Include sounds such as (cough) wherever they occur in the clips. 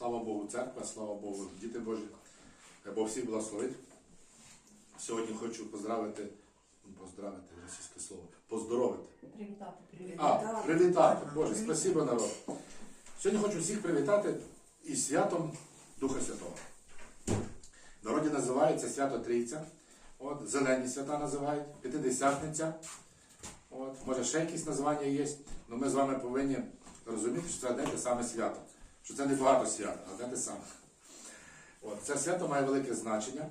Слава Богу, церква, слава Богу, діти Божі. Бог всіх благословить. Сьогодні хочу поздравити, ну, поздравити російське слово, поздоровити. Привітати. А, привітати. Боже, спасибо, народ. Сьогодні хочу всіх привітати із святом Духа Святого. В народі називається Свято Трійця. От, зелені свята називають, П'ятидесятниця. От, може ще якісь названня є, але ми з вами повинні розуміти, що це одне те саме свято. Що це не багато свят, а те саме. От, це свято має велике значення.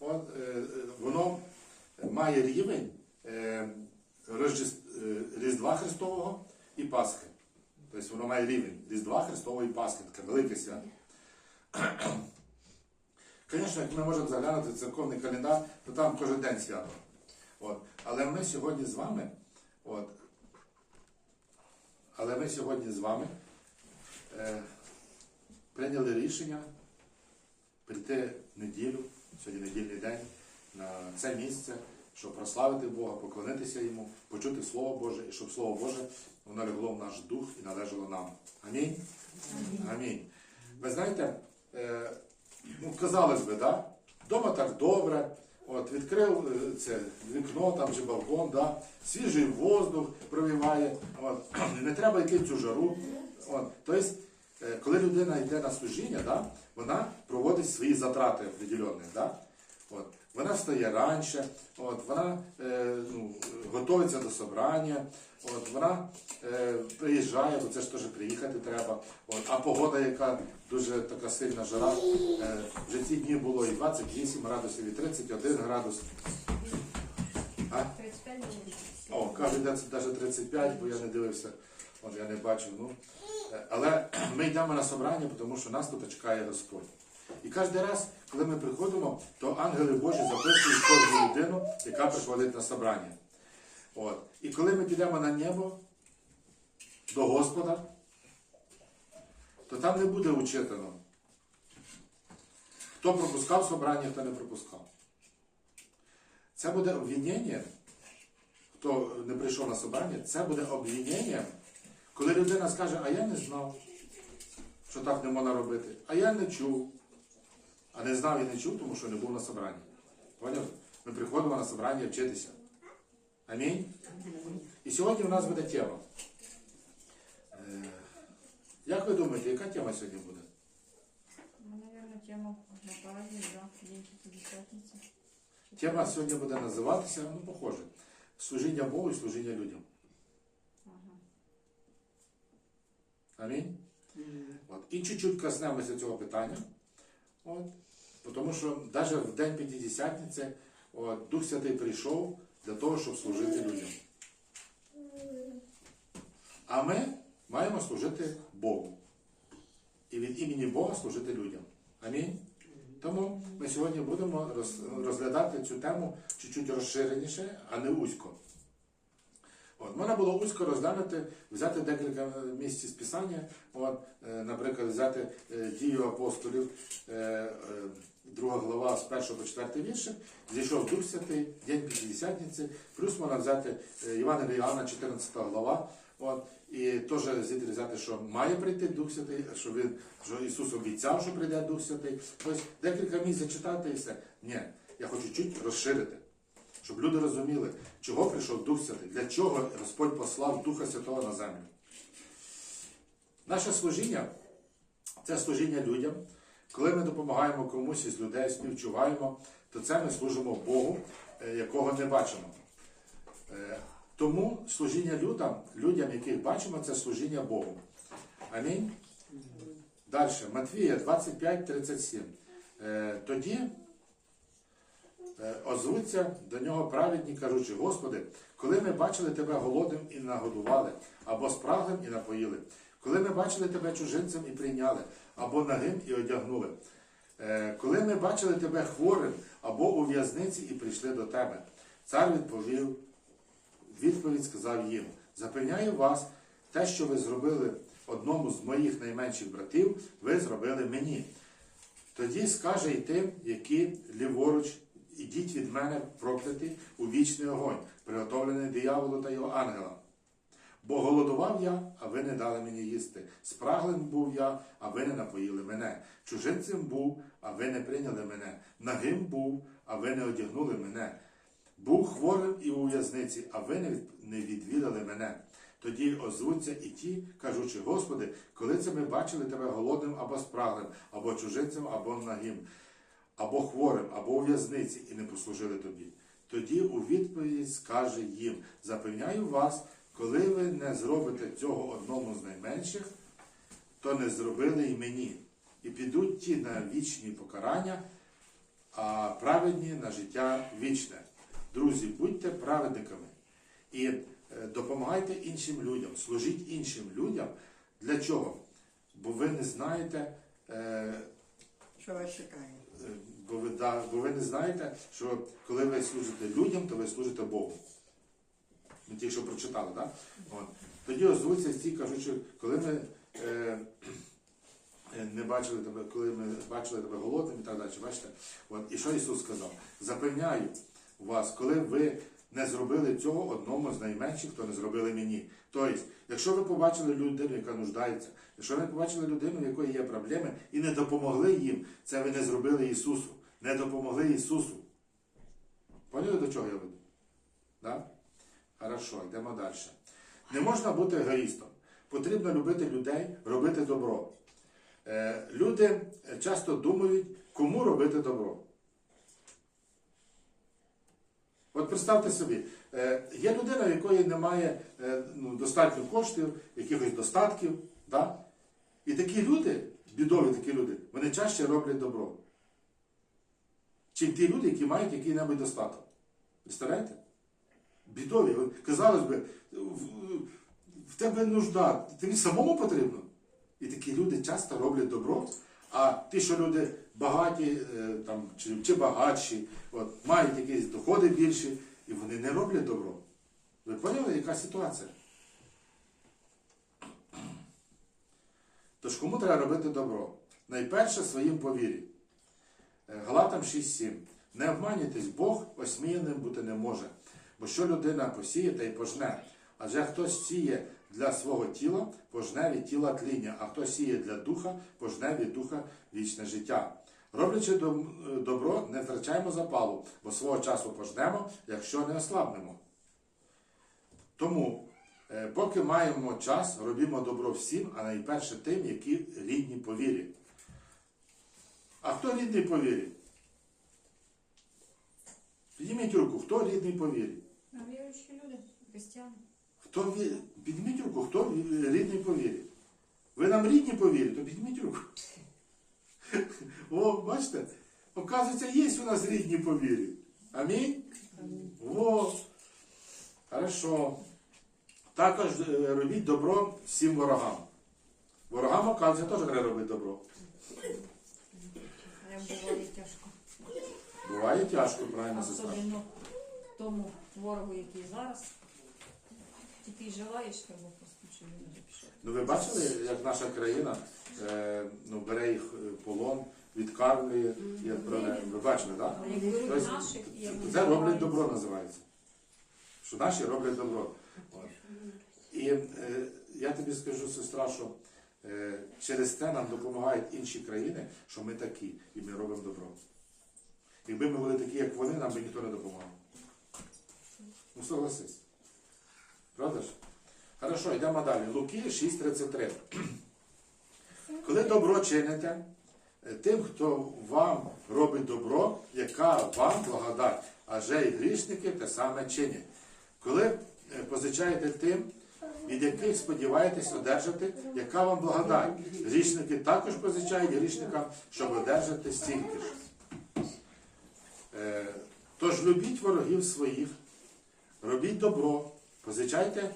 От, е, воно має рівень е, е, Різдва Христового і Пасхи. Тобто воно має рівень Різдва Христового і Пасхи, таке велике свято. (clears throat) Звісно, як ми можемо заглянути в церковний календар, то там кожен день свято. От. Але ми сьогодні з вами, от, але ми сьогодні з вами е, прийняли рішення прийти в неділю, сьогодні недільний день, на це місце, щоб прославити Бога, поклонитися Йому, почути Слово Боже, і щоб Слово Боже воно лягло в наш дух і належало нам. Амінь. Амінь. Ви знаєте, е, ну, казалось би, да? Дома так добре. От, відкрив е, це вікно там чи балкон, да? свіжий воздух провіває, от, (clears throat) не треба йти в цю жару. От, тобто, коли людина йде на служіння, да? вона проводить свої затрати определенні. Да? От, вона встає раніше, от, вона е, ну, готується до собрання, от, вона е, приїжджає, бо це ж теж приїхати треба. От, а погода, яка дуже така сильна жара, е, вже ці дні було і 28 градусів, і 31 градус. А? О, кажуть, навіть 35, бо я не дивився, от я не бачив. Ну. Е, Але ми йдемо на собрання, тому що нас тут чекає Господь. І кожен раз, коли ми приходимо, то ангели Божі записують кожну людину, яка приходить на собрання. От. І коли ми підемо на небо до Господа, то там не буде учитано, хто пропускав собрання, хто не пропускав. Це буде обвинення, хто не прийшов на собрання, це буде обвинення, коли людина скаже, а я не знав, що так не можна робити, а я не чув. А не знав і не чув, тому що не був на собранні. Поняв? Ми приходимо на собрання вчитися. Амінь. І сьогодні у нас буде тема. Е, Як ви думаєте, яка тема сьогодні буде? Ну, тема на праздник, да, День Пятидесятницы. Тема сьогодні буде називатися, ну, похоже, служіння Богу і служіння людям. Амінь. От. І чуть-чуть коснемося цього питання. От. Тому що навіть в День П'ятидесятниці от, Дух Святий прийшов для того, щоб служити людям. А ми маємо служити Богу. І від імені Бога служити людям. Амінь. Тому ми сьогодні будемо розглядати цю тему чуть-чуть розширеніше, а не узько. От, можна було узько розглянути, взяти декілька місць з Писання, от, е, наприклад, взяти е, дію апостолів, е, е, друга глава з 1 по 4 віршик, зійшов Дух Святий, День П'ятидесятниці, плюс можна взяти Івана Іоанна, 14 глава, от, і теж звідти взяти, що має прийти Дух Святий, що, він, що Ісус обіцяв, що прийде Дух Святий. Тобто декілька місць зачитати і все. Ні, я хочу чуть розширити щоб люди розуміли, чого прийшов Дух Святий, для чого Господь послав Духа Святого на землю. Наше служіння це служіння людям. Коли ми допомагаємо комусь із людей, співчуваємо, то це ми служимо Богу, е, якого не бачимо. Е, Тому служіння людям, людям, яких бачимо, це служіння Богу. Амінь. Далі, Матвія 25:37. Е, Тоді озвуться до нього праведні, кажучи, Господи, коли ми бачили Тебе голодним і нагодували, або спраглим і напоїли, коли ми бачили Тебе чужинцем і прийняли, або нагим і одягнули, Е, коли ми бачили Тебе хворим, або у в'язниці і прийшли до Тебе. Цар відповів, відповідь сказав їм: Запевняю вас, те, що ви зробили одному з моїх найменших братів, ви зробили мені. Тоді скаже й тим, які ліворуч, ідіть від мене прокляті у вічний огонь, приготовлений дияволу та його ангелам. Бо голодував я, а ви не дали мені їсти. Спраглим був я, а ви не напоїли мене. Чужинцем був, а ви не прийняли мене. Нагим був, а ви не одягнули мене. Був хворим і у в'язниці, а ви не відвідали мене. Тоді озвуться і ті, кажучи, Господи, коли це ми бачили тебе голодним або спраглим, або чужинцем, або нагим, або хворим, або у в'язниці, і не послужили тобі. Тоді у відповідь скаже їм: запевняю вас, коли ви не зробите цього одному з найменших, то не зробили й мені. І підуть ті на вічні покарання, а праведні на життя вічне. Друзі, будьте праведниками і е, допомагайте іншим людям, служіть іншим людям. Для чого? Бо ви не знаєте, е, Що вас чекає? Бо ви, да, бо ви не знаєте, що коли ви служите людям, то ви служите Богу. Ми тільки що прочитали, так? От. Тоді озвуться ті, кажуть, що коли ми е, е, не бачили тебе, коли ми бачили тебе голодним і так далі, бачите? От. І що Ісус сказав? Запевняю вас, коли ви не зробили цього одному з найменших, то не зробили мені. Тобто, якщо ви побачили людину, яка нуждається, якщо ви побачили людину, в якої є проблеми, і не допомогли їм, це ви не зробили Ісусу. Не допомогли Ісусу. Поняли, до чого я веду? Да? Хорошо, йдемо далі. Не можна бути егоїстом. Потрібно любити людей, робити добро. Е, люди часто думають, кому робити добро. От представте собі, е, є людина, в якої немає е, ну, достатньо коштів, якихось достатків. Да? І такі люди, бідові такі люди, вони чаще роблять добро. Чим ті люди, які мають який-небудь достаток. Представляєте? Бідові. Казалось би, в, тебе нужда, тобі самому потрібно. І такі люди часто роблять добро. А ті, що люди багаті е, там, чи, чи багатші, от, мають якісь доходи більші, і вони не роблять добро. Ви поняли, яка ситуація? Тож кому треба робити добро? Найперше своїм повірі. Е, Галатам 6.7. Не обманюйтесь, Бог осміяним бути не може. Бо що людина посіє, та й пожне. Адже хтось сіє для свого тіла, пожне від тіла тління, а хто сіє для духа, пожне від духа вічне життя. Роблячи добро, не втрачаємо запалу, бо свого часу пожнемо, якщо не ослабнемо. Тому, е, поки маємо час, робімо добро всім, а найперше тим, які рідні по вірі. А хто рідний по вірі? Підніміть руку, хто рідний по вірі? Віруючі люди, християни. Хто ві... Підніміть руку, хто рідний по вірі? Ви нам рідні по вірі, то підніміть руку. О, бачите? Оказується, є у нас рідні по вірі. Амінь? О, хорошо. Також е, робіть добро всім ворогам. Ворогам, оказується, теж треба робити добро. Буває тяжко. Буває тяжко, правильно сестра. Особливо тому ворогу, який зараз. Тільки й желаєш, щоб Ну ви бачили, як наша країна е, ну, бере їх е, полон, відкармлює і відправляє. Ви бачили, так? Тобто, Це роблять добро називається. Що наші роблять добро. От. І е, я тобі скажу, сестра, що е, через це нам допомагають інші країни, що ми такі, і ми робимо добро. Якби ми були такі, як вони, нам би ніхто не допомагав. Ну согласись. Правда ж? Хорошо, йдемо далі. Луки 6.33. Коли добро чините, е, тим, хто вам робить добро, яка вам благодать, адже й грішники те саме чинять. Коли е, позичаєте тим, від яких сподіваєтесь одержати, яка вам благодать. Грішники також позичають грішникам, щоб одержати стільки ж. Е, Тож любіть ворогів своїх, робіть добро, позичайте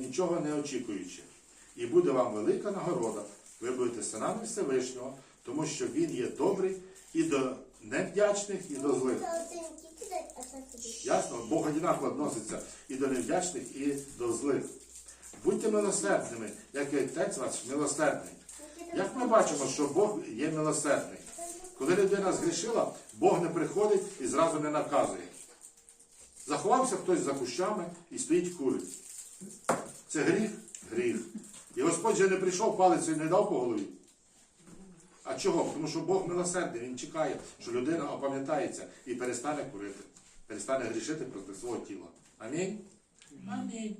нічого не очікуючи. І буде вам велика нагорода. Ви будете синами Всевишнього, тому що Він є добрий і до невдячних, і до злих. Ясно? Бог одинаково відноситься і до невдячних, і до злих. Будьте милосердними, як і Отець ваш милосердний. Як ми бачимо, що Бог є милосердний. Коли людина згрішила, Бог не приходить і зразу не наказує. Заховався хтось за кущами і стоїть курить. Це гріх? Гріх. І Господь же не прийшов палицею і не дав по голові. А чого? Тому що Бог милосердний, Він чекає, що людина опам'ятається і перестане курити, перестане грішити проти свого тіла. Амінь? Амінь.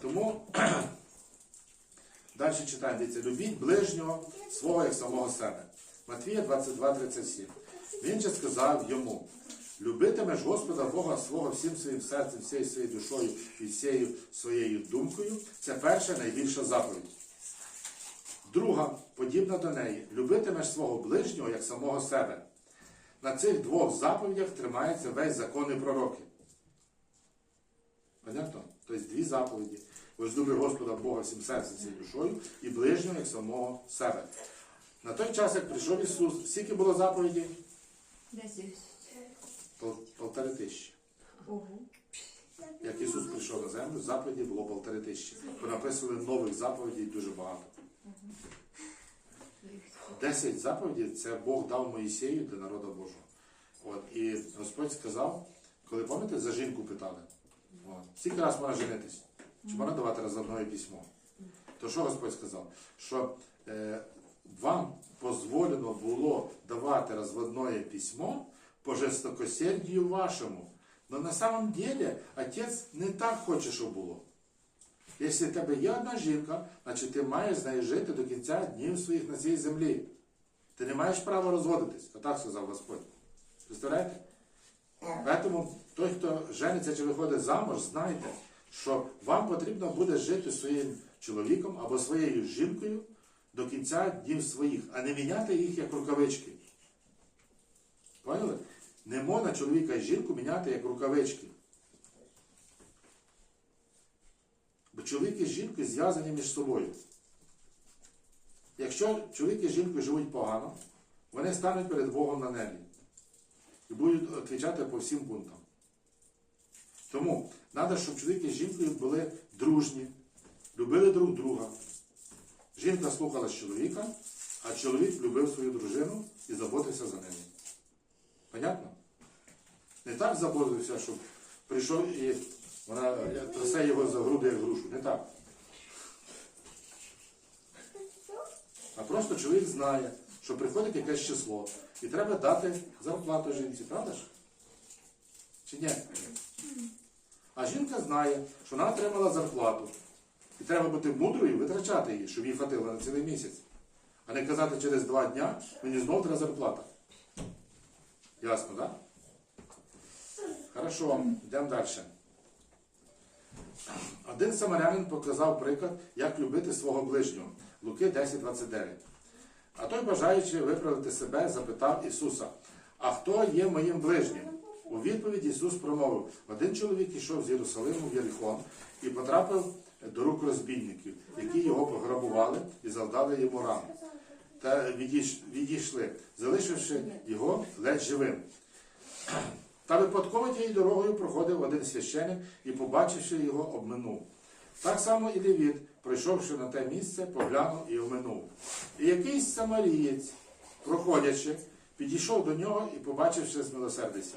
Тому (clears throat) далі читаємо, дивіться, любіть ближнього свого як самого себе. Матвія 22, 37. Він же сказав йому, любитимеш Господа Бога свого всім своїм серцем, всією своєю душою і всією своєю думкою. Це перша найбільша заповідь. Друга, подібна до неї, любитимеш свого ближнього як самого себе. На цих двох заповідях тримається весь закон і пророки. Понятно? Тобто дві заповіді. Возлюби Господа Бога всім серцем, всією душою і ближнього як самого себе. На той час, як прийшов Ісус, скільки було заповіді? Десять. Пол- Полтори тисячі. Як Ісус прийшов на землю, заповідей було полтори тисячі. Понаписували нових заповідей дуже багато. Десять заповідей це Бог дав Моїсею для народу Божого. От, і Господь сказав, коли пам'ятаєте, за жінку питали, от, скільки раз можна женитись? Чи можна давати розовне письмо? То що Господь сказав? Що е, вам дозволено було давати розводное письмо по жестокосердію вашому. Но на самом деле отець не так хоче, щоб було. Якщо в тебе є одна жінка, значить ти маєш з нею жити до кінця днів своїх на цій землі. Ти не маєш права розводитись. Отак сказав Господь. Представляєте? Тому той, хто жениться чи виходить замуж, знайте, що вам потрібно буде жити своїм чоловіком або своєю жінкою до кінця днів своїх, а не міняти їх як рукавички. Поняли? Не можна чоловіка і жінку міняти як рукавички. Бо чоловік і жінка зв'язані між собою. Якщо чоловік і жінка живуть погано, вони стануть перед Богом на небі і будуть відповідати по всім пунктам. Тому треба, щоб чоловік і жінкою були дружні, любили друг друга. Жінка слухалась чоловіка, а чоловік любив свою дружину і заботився за нею. Понятно? Не так заботився, щоб прийшов і вона трясе його за груди як грушу. Не так. А просто чоловік знає, що приходить якесь число і треба дати зарплату жінці, правда ж? Чи ні? А жінка знає, що вона отримала зарплату. І треба бути мудрою витрачати її, щоб їй хватило на цілий місяць. А не казати через два дня, мені знову треба зарплата. Ясно, так? Хорошо, йдемо далі. Один самарянин показав приклад, як любити свого ближнього. Луки 10.29. А той, бажаючи виправити себе, запитав Ісуса, а хто є моїм ближнім? У відповідь Ісус промовив, один чоловік йшов з Єрусалиму в Єрихон і потрапив до рук розбійників, які його пограбували і завдали йому рану. Та відійшли, залишивши його ледь живим. Та випадково тією дорогою проходив один священик і, побачивши його, обминув. Так само і Левіт, пройшовши на те місце, поглянув і обминув. І якийсь самарієць, проходячи, підійшов до нього і, побачивши, змилосердився.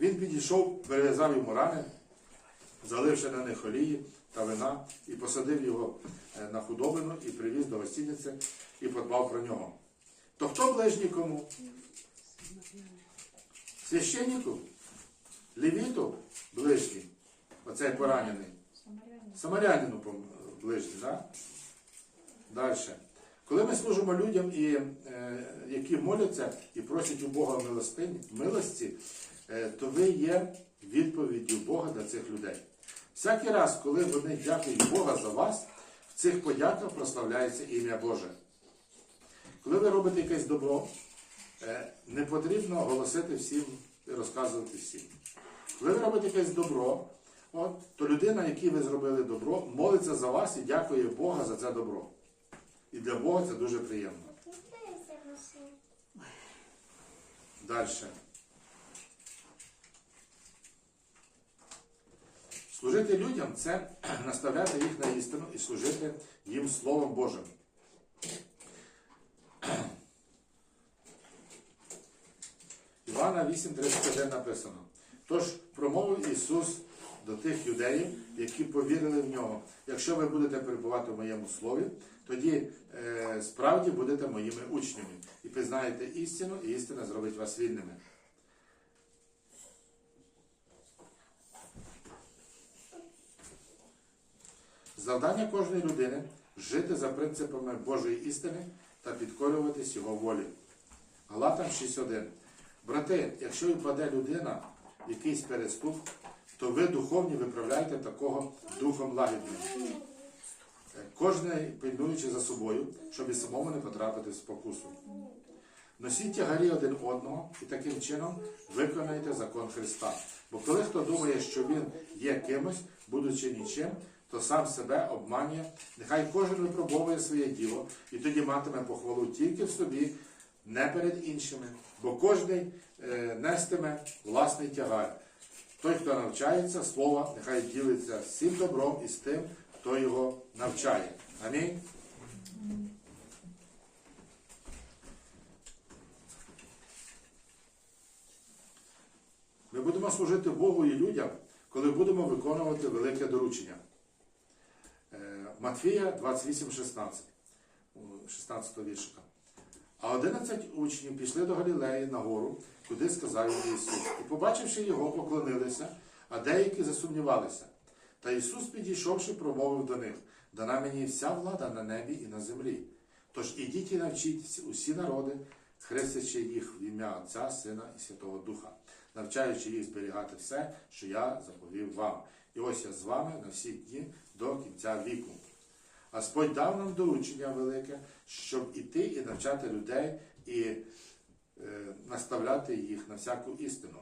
Він підійшов, перев'язав йому рани, заливши на них олії та вина, і посадив його е, на худобину і привіз до гостиниці і подбав про нього. То хто ближній кому? Священнику? Левіту ближній, оцей поранений. Самарянин. Самарянину ближній, так? Далі. Коли ми служимо людям, і, е, які моляться і просять у Бога милостині, милості, е, то ви є відповіддю Бога для цих людей. Всякий раз, коли вони дякують Бога за вас, в цих подяках прославляється ім'я Боже. Коли ви робите якесь добро, не потрібно голосити всім і розказувати всім. Коли ви робите якесь добро, от, то людина, якій ви зробили добро, молиться за вас і дякує Бога за це добро. І для Бога це дуже приємно. Далі. Служити людям це (clears throat) наставляти їх на істину і служити їм Словом Божим. Івана 8.31 написано. Тож промовив Ісус до тих юдеїв, які повірили в нього. Якщо ви будете перебувати в моєму слові, тоді е, справді будете моїми учнями і пізнаєте істину, і істина зробить вас вільними. Завдання кожної людини жити за принципами Божої істини та підкорюватись Його волі. Галатам 6.1. Брати, якщо і впаде людина якийсь переступ, то ви духовні виправляйте такого духом лагідним. Е, Кожний пильнуючи за собою, щоб і самому не потрапити в спокусу. Носіть тягарі один одного і таким чином виконайте закон Христа. Бо коли хто думає, що він є кимось, будучи нічим, то сам себе обманює. Нехай кожен випробовує своє діло і тоді матиме похвалу тільки в собі, не перед іншими, бо кожен е, нестиме власний тягар. Той, хто навчається слова, нехай ділиться всім добром і з тим, хто його навчає. Амінь. Ми будемо служити Богу і людям, коли будемо виконувати велике доручення. Е, Матфія 28,16, 16 віршика. А 11 учнів пішли до Галілеї на гору, куди сказав Ісус. І побачивши його, поклонилися, а деякі засумнівалися. Та Ісус, підійшовши, промовив до них: Дана мені вся влада на небі і на землі. Тож ідіть і навчіть усі народи, хрестячи їх в ім'я Отця, Сина і Святого Духа, навчаючи їх зберігати все, що я заповів вам. І ось я з вами на всі дні до кінця віку. Господь дав нам доручення велике, щоб іти і навчати людей і е, наставляти їх на всяку істину.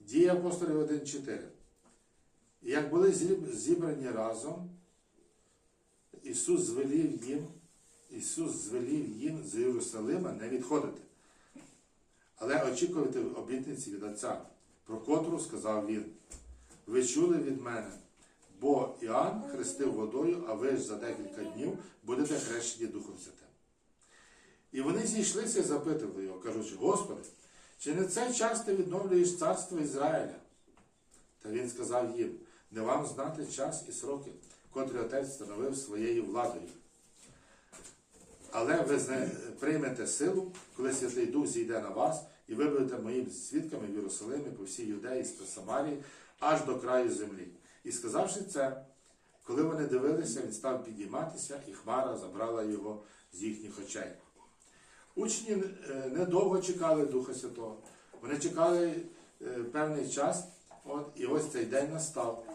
Дії апостолів 1.4. Як були зібрані разом, Ісус звелів їм, Ісус звелів їм з Єрусалима не відходити, але очікувати обітниці від Отця, про котру сказав він. Ви чули від мене, бо Іоанн хрестив водою, а ви ж за декілька днів будете хрещені Духом Святим. І вони зійшлися і запитували його, кажучи, Господи, чи не цей час ти відновлюєш царство Ізраїля? Та він сказав їм, не вам знати час і сроки, котрі отець встановив своєю владою. Але ви приймете силу, коли Святий Дух зійде на вас, і ви будете моїми свідками в Єрусалимі по всій Юдеї та Самарії, аж до краю землі. І сказавши це, коли вони дивилися, він став підійматися, і хмара забрала його з їхніх очей. Учні е, недовго чекали Духа Святого. Вони чекали е, певний час, от, і ось цей день настав,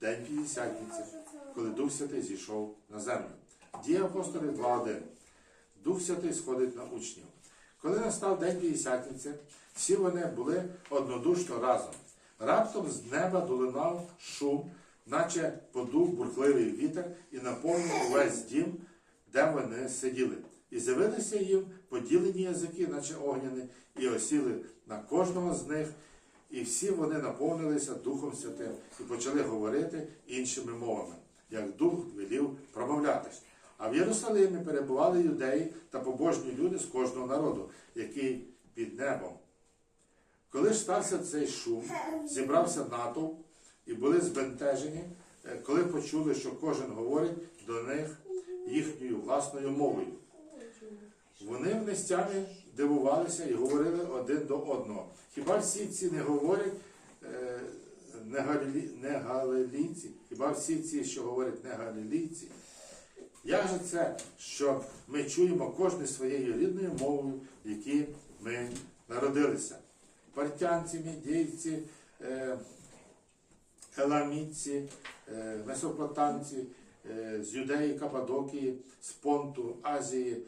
день П'ятдесятниці, коли Дух Святий зійшов на землю. Дія апостолів 2.1. Дух Святий сходить на учнів. Коли настав день П'ятдесятниці, всі вони були однодушно разом. Раптом з неба долинав шум, наче подув бурхливий вітер і наповнив увесь дім, де вони сиділи. І з'явилися їм поділені язики, наче огняні, і осіли на кожного з них, і всі вони наповнилися Духом Святим і почали говорити іншими мовами, як Дух велів промовляти. А в Єрусалимі перебували юдеї та побожні люди з кожного народу, який під небом. Коли ж стався цей шум, зібрався натовп і були збентежені, е, коли почули, що кожен говорить до них їхньою власною мовою. Вони в нестямі дивувалися і говорили один до одного. Хіба всі ці не говорять е, не, галілі, не галилійці? Хіба всі ці, що говорять не галілійці? Як же це, що ми чуємо кожне своєю рідною мовою, в якій ми народилися? Партянці, мідійці, е, еламітці, е, месопотамці, е, з Юдеї, Кападокії, з Понту, Азії,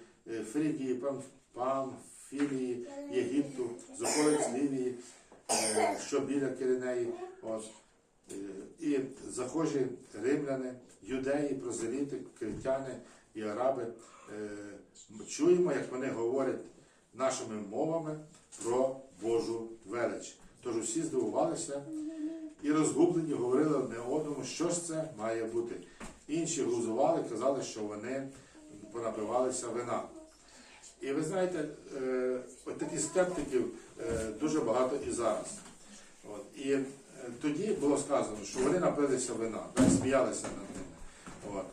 Фрігії, Пам- Памфілії, Єгипту, з околиць Лівії, що біля Киринеї. І захожі римляни, юдеї, прозеліти, критяни і араби. Чуємо, як вони говорять нашими мовами про Божу велич. Тож усі здивувалися і розгублені говорили одне одному, що ж це має бути. Інші глузували, казали, що вони понапивалися вина. І ви знаєте, е, от таких скептиків е, дуже багато і зараз. От, і е, тоді було сказано, що вони напилися вина, так, сміялися над ними. От.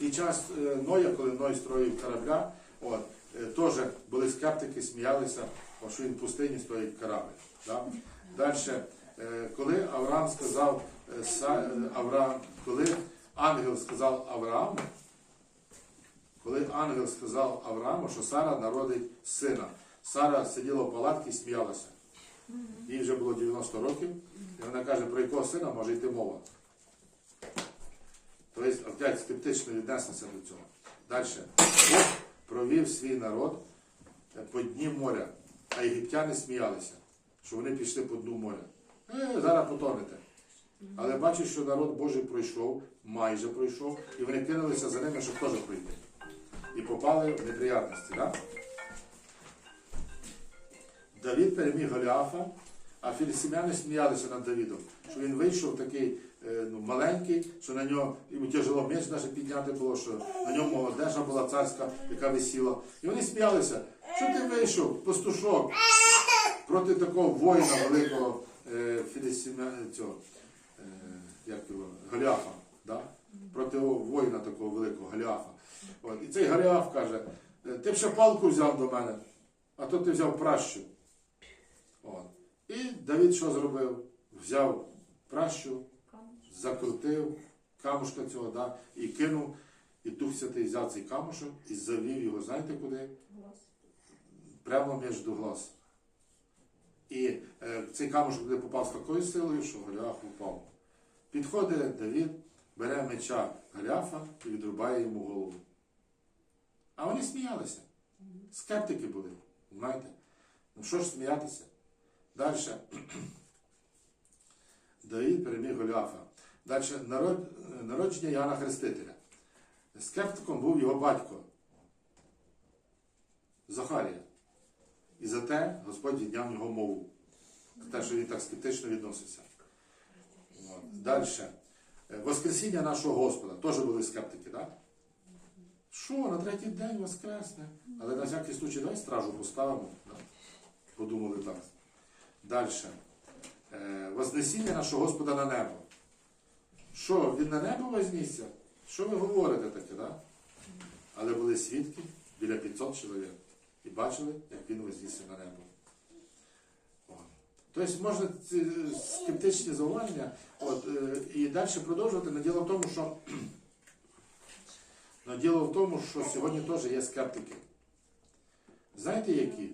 І час Ноя, коли Ной строїв корабля, от, теж були скептики, сміялися, що він пустині стоїть корабль. Да? Далі, е, коли Авраам сказав, е, е, Авраам, коли ангел сказав Аврааму, коли ангел сказав Аврааму, що Сара народить сина, Сара сиділа в палатці і сміялася. Їй вже було 90 років, і вона каже, про якого сина може йти мова. Тобто опять скептично віднеслися до цього. Далі. Провів свій народ е, по дні моря, а єгиптяни сміялися, що вони пішли по дну моря. Е, зараз потонете. Але бачу, що народ Божий пройшов, майже пройшов, і вони кинулися за ними, щоб теж пройти. І попали в неприятності. Да? Давід переміг Голіафа, а філістимляни сміялися над Давідом, що він вийшов такий ну, маленький, що на нього йому тяжело меч навіть підняти було, що на ньому одежа була царська, яка висіла. І вони сміялися, що ти вийшов, пастушок, проти такого воїна великого е, філістимля... цього, е, як його, Голіафа. Да? Проти воїна такого великого Голіафа. От. І цей Голіаф каже, «Е, ти б ще палку взяв до мене, а то ти взяв пращу. От. І Давід що зробив? Взяв пращу, закрутив камушка цього, да, і кинув, і Дух Святий взяв цей камушок і завів його, знаєте куди? Прямо між глаз. І е, цей камушок туди попав з такою силою, що Голіаф упав. Підходить Давід, бере меча Голіафа і відрубає йому голову. А вони сміялися. Скептики були, знаєте. Ну що ж сміятися? Далі. (clears throat) Давід переміг Голіафа. Далі народ, народження Іоанна Хрестителя. Скептиком був його батько Захарія. І за те Господь відняв його мову. Те, що він так скептично відносився. Далі. Воскресіння нашого Господа. Теж були скептики, так? Що, на третій день воскресне? Але на всякий случай давай стражу поставимо. Подумали так. Далі. Е, Вознесіння нашого Господа на небо. Що, він на небо вознісся? Що ви говорите таке, да? Але були свідки біля 500 чоловік і бачили, як він вознісся на небо. Тобто можна ці скептичні зауваження от, е, і далі продовжувати, але діло в тому, що (clears throat) Но діло в тому, що сьогодні теж є скептики. Знаєте які?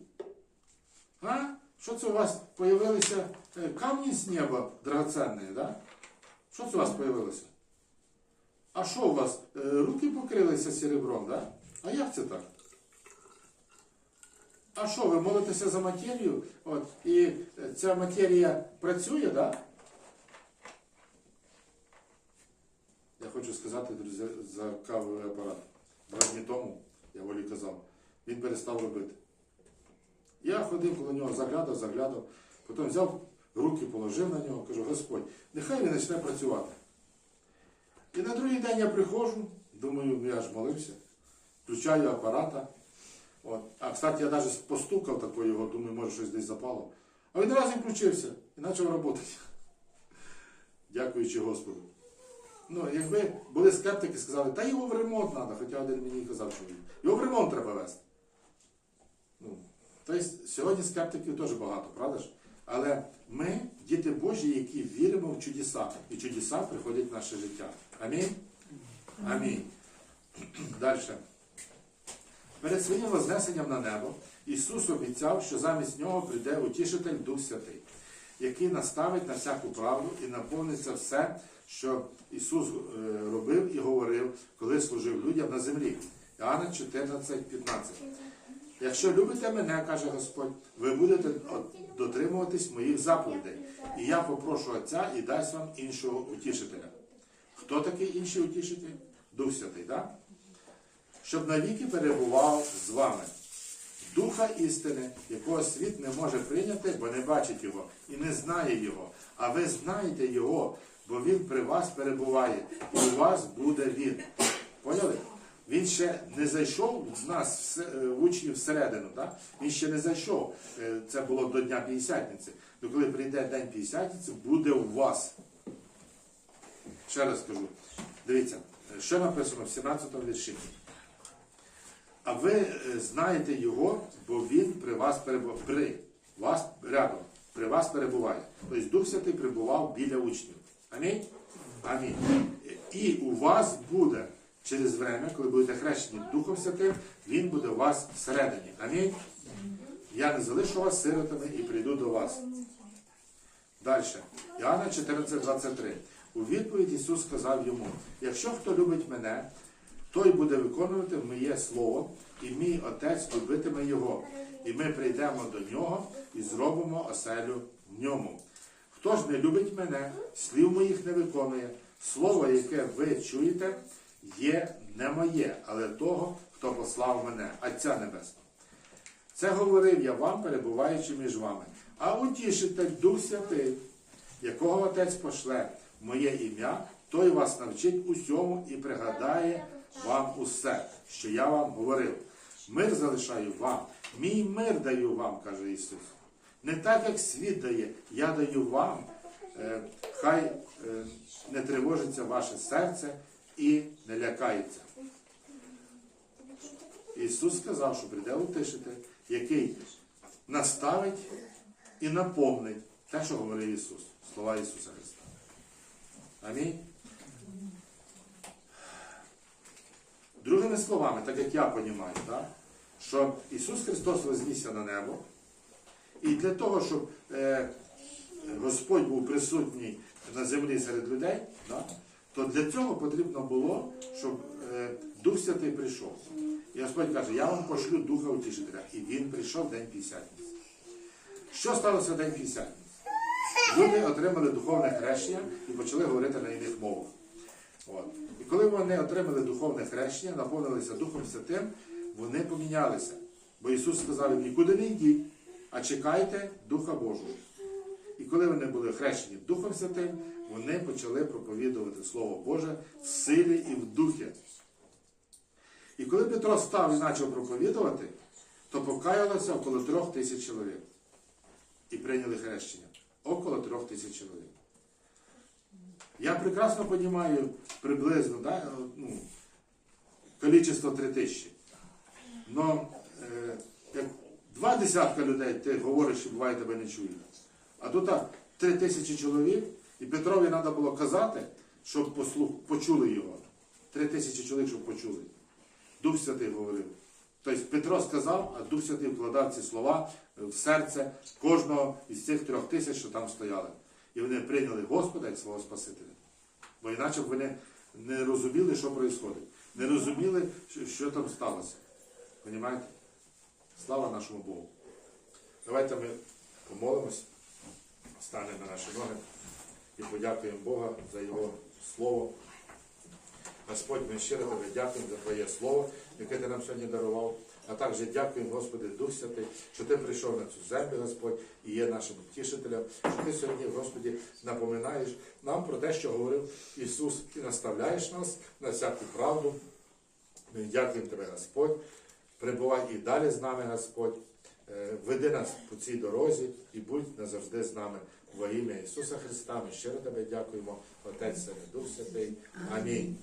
А? Що це у вас появилися е, камні з неба драгоценні, да? Що це у вас появилося? А що у вас? е, Руки покрилися серебром, да? А як це так? А що, ви молитеся за матерію? От, і е, ця матерія працює, да? Я хочу сказати, друзі, за кавовий апарат. Два дні тому, я волі казав, він перестав робити. Я ходив коло нього, заглядав, заглядав, потім взяв руки, положив на нього, кажу, Господь, нехай він почне працювати. І на другий день я приходжу, думаю, ну я ж молився, включаю апарата. От. А кстати, я навіть постукав такою його, думаю, може щось десь запало. А він разом включився і почав працювати. Дякуючи Господу. Ну, якби були скептики, сказали, та його в ремонт треба, хоча один мені казав, що він. Його в ремонт треба вести. Ну, тобто сьогодні скептиків теж багато, правда ж? Але ми діти Божі, які віримо в чудеса. І чудеса приходять в наше життя. Амінь? Амінь. (clears throat) Далі. Перед своїм вознесенням на небо Ісус обіцяв, що замість нього прийде утішитель Дух Святий, який наставить на всяку правду і наповниться все, що Ісус е, робив і говорив, коли служив людям на землі. Іоанна 14, 15. Якщо любите мене, каже Господь, ви будете дотримуватись моїх заповідей. І я попрошу Отця і дасть вам іншого утішителя. Хто такий інший утішитель? Дух Святий, так? Щоб навіки перебував з вами. Духа істини, якого світ не може прийняти, бо не бачить його і не знає його. А ви знаєте його, бо він при вас перебуває, і у вас буде він. Поняли? Він ще не зайшов в нас, е, в учнів всередину. Так? Він ще не зайшов. Е, Це було до Дня П'ятдесятниці. то коли прийде день П'ятдесятниці, буде у вас. Ще раз скажу. Дивіться, що написано в 17 вірші. А ви е, знаєте його, бо він при вас перебуває. При вас рядом, при вас перебуває. Тобто Дух Святий прибував біля учнів. Амінь? Амінь. І у вас буде через время, коли будете хрещені Духом Святим, він буде у вас всередині. Амінь. Я не залишу вас сиротами і прийду до вас. Далі. Іоанна 14:23. У відповідь Ісус сказав йому: якщо хто любить мене, той буде виконувати моє слово, і мій Отець любитиме Його. І ми прийдемо до нього і зробимо оселю в ньому. Хто ж не любить мене, слів моїх не виконує, слово, яке ви чуєте, є не моє, але того, хто послав мене, Отця Небесного. Це говорив я вам, перебуваючи між вами. А утішитель Дух Святий, якого Отець пошле моє ім'я, той вас навчить усьому і пригадає вам усе, що я вам говорив. Мир залишаю вам, мій мир даю вам, каже Ісус. Не так, як світ дає, я даю вам. Е, хай е, не тривожиться ваше серце і не лякається. Ісус сказав, що прийде утишитель, який наставить і наповнить те, що говорив Ісус, слова Ісуса Христа. Амінь. Другими словами, так як я розумію, так, що Ісус Христос вознісся на небо, і для того, щоб е, Господь був присутній на землі серед людей, да, то для цього потрібно було, щоб е, Дух Святий прийшов. І Господь каже, я вам пошлю Духа Утішителя. І він прийшов день П'ятдесятниці. Що сталося в день П'ятдесятниці? Люди отримали духовне хрещення і почали говорити на інших мовах. От. І коли вони отримали духовне хрещення, наповнилися Духом Святим, вони помінялися. Бо Ісус сказав нікуди не йдіть, а чекайте Духа Божого. І коли вони були хрещені Духом Святим, вони почали проповідувати Слово Боже в силі і в духі. І коли Петро став і почав проповідувати, то покаялося около трьох тисяч чоловік. І прийняли хрещення. Около трьох тисяч чоловік. Я прекрасно розумію приблизно, да, ну, количество три тисячі. Но е, два десятка людей ти говориш і буває тебе не чують. А тут три тисячі чоловік, і Петрові треба було казати, щоб послух, почули його. Три тисячі чоловік, щоб почули. Дух Святий говорив. Тобто Петро сказав, а Дух Святий вкладав ці слова в серце кожного із цих трьох тисяч, що там стояли. І вони прийняли Господа як свого Спасителя. Бо іначе б вони не розуміли, що відбувається. Не розуміли, що там сталося. Понімаєте? Слава нашому Богу. Давайте ми помолимось, станемо на наші ноги і подякуємо Бога за Його Слово. Господь, ми щиро тебе дякуємо за Твоє Слово, яке ти нам сьогодні дарував. А також дякуємо, Господи, Дух Святий, що ти прийшов на цю землю, Господь, і є нашим втішителем, що ти сьогодні, Господі, напоминаєш нам про те, що говорив Ісус, і наставляєш нас на всяку правду. Ми дякуємо Тебе, Господь. Прибувай і далі з нами, Господь. Е, Веди нас по цій дорозі і будь назавжди з нами. Во ім'я Ісуса Христа. Ми щиро тебе дякуємо, Отець Дух Святий. Амінь.